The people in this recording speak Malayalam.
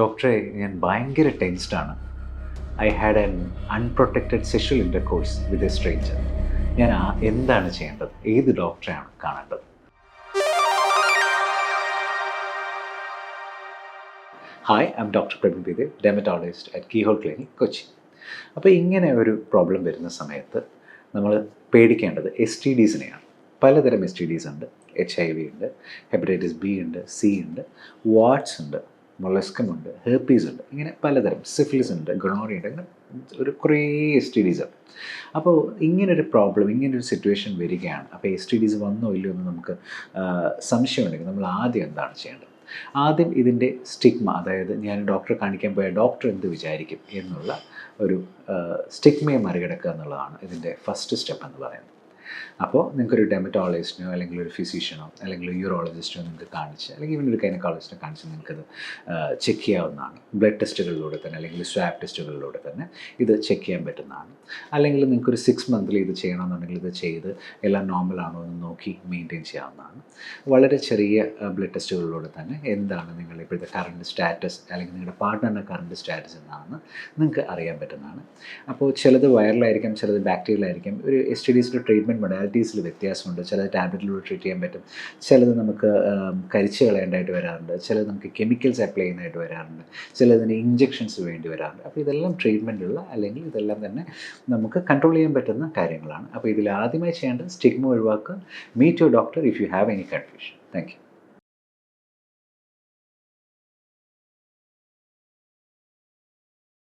ഡോക്ടറെ ഞാൻ ഭയങ്കര ടെൻസ്ഡാണ് I had an unprotected sexual intercourse with a stranger. ഞാൻ എന്താണ് ചെയ്യേണ്ടത്? ഏത് ഡോക്ടറെയാണ് കാണേണ്ടത്? Hi I'm doctor Praveen ബിദേ dermatologist at keyhole clinic Kochi അപ്പോൾ ഇങ്ങനെ ഒരു പ്രോബ്ലം വരുന്ന സമയത്ത് നമ്മൾ പേടിക്കേണ്ടത് എസ് ടി ഡീസിനെയാണ് പലതരം എസ് ടി ഡീസ് ഉണ്ട്. എച്ച് ഐ വി ഉണ്ട് ഹെപ്പറ്റൈറ്റിസ് ബി ഉണ്ട് സി ഉണ്ട് വാട്സ് ഉണ്ട്. മൊളസ്കം ഉണ്ട് ഉണ്ട് ഇങ്ങനെ പലതരം സിഫിലിസ് ഉണ്ട് ഗൊണോറി ഉണ്ട് അങ്ങനെ ഒരു കുറേ എസ് ടി ഡീസ് ഉണ്ട്. അപ്പോൾ ഇങ്ങനൊരു പ്രോബ്ലം ഇങ്ങനൊരു സിറ്റുവേഷൻ വരികയാണ്. അപ്പോൾ എസ് ടി ഡീസ് വന്നോ ഇല്ലയോ എന്ന് നമുക്ക് സംശയം സംശയമുണ്ടെങ്കിൽ നമ്മൾ ആദ്യം എന്താണ് ചെയ്യേണ്ടത്? ആദ്യം ഇതിന്റെ സ്റ്റിഗ്മ അതായത് ഞാൻ ഡോക്ടറെ കാണിക്കാൻ പോയ ഡോക്ടർ എന്ത് വിചാരിക്കും എന്നുള്ള ഒരു സ്റ്റിഗ്മയെ മറികടക്കുക എന്നുള്ളതാണ് ഇതിന്റെ ഫസ്റ്റ് സ്റ്റെപ്പ് എന്ന് പറയുന്നത്. അപ്പോൾ നിങ്ങൾക്കൊരു ഡെമറ്റോളജിസ്റ്റിനോ അല്ലെങ്കിൽ ഒരു ഫിസിഷ്യനോ അല്ലെങ്കിൽ യൂറോളജിസ്റ്റിനോ നിങ്ങൾക്ക് കാണിച്ച് അല്ലെങ്കിൽ ഇവൻ ഒരു ഗൈനക്കോളജിസ്റ്റിനെ കാണിച്ച് നിങ്ങൾക്കത് ചെക്ക് ചെയ്യാവുന്നതാണ്. ബ്ലഡ് ടെസ്റ്റുകളിലൂടെ തന്നെ അല്ലെങ്കിൽ സ്വാബ് ടെസ്റ്റുകളിലൂടെ തന്നെ ഇത് ചെക്ക് ചെയ്യാൻ പറ്റുന്നതാണ്. അല്ലെങ്കിൽ നിങ്ങൾക്കൊരു സിക്സ് മന്തിൽ ഇത് ചെയ്യണമെന്നുണ്ടെങ്കിൽ ഇത് ചെയ്ത് എല്ലാം നോർമൽ ആണോ എന്ന് നോക്കി മെയിന്റെയിൻ ചെയ്യാവുന്നതാണ്. വളരെ ചെറിയ ബ്ലഡ് ടെസ്റ്റുകളിലൂടെ തന്നെ എന്താണ് നിങ്ങളുടെ ഇപ്പോഴത്തെ കറണ്ട് സ്റ്റാറ്റസ് അല്ലെങ്കിൽ നിങ്ങളുടെ പാർട്ട്ണറിന്റെ കറണ്ട് സ്റ്റാറ്റസ് എന്താണെന്ന് നിങ്ങൾക്ക് അറിയാൻ പറ്റുന്നതാണ്. അപ്പോൾ ചിലത് വൈറലായിരിക്കാം ചിലത് ബാക്ടീരിയലായിരിക്കാം ഒരു എസ് ടി ഡീസിന്റെ ട്രീറ്റ്മെന്റ് മൊഡാലിറ്റീസിൽ വ്യത്യാസമുണ്ട്. ചിലത് ടാബ്ലറ്റിലൂടെ ട്രീറ്റ് ചെയ്യാൻ പറ്റും. ചിലത് നമുക്ക് കരിച്ച് കളയേണ്ടതായിട്ട് വരാറുണ്ട്. ചിലത് നമുക്ക് കെമിക്കൽസ് അപ്ലൈ ചെയ്യുന്നതായിട്ട് വരാറുണ്ട്. ചിലതിന് ഇഞ്ചെക്ഷൻസ് വേണ്ടി വരാറുണ്ട്. അപ്പോൾ ഇതെല്ലാം ട്രീറ്റ്മെന്റുള്ള അല്ലെങ്കിൽ ഇതെല്ലാം തന്നെ നമുക്ക് കൺട്രോൾ ചെയ്യാൻ പറ്റുന്ന കാര്യങ്ങളാണ്. അപ്പോൾ ഇതിൽ ആദ്യമായി ചെയ്യേണ്ടത് സ്റ്റിഗ്മ ഒഴിവാക്കുക. Meet you doctor if you have any confusion thank you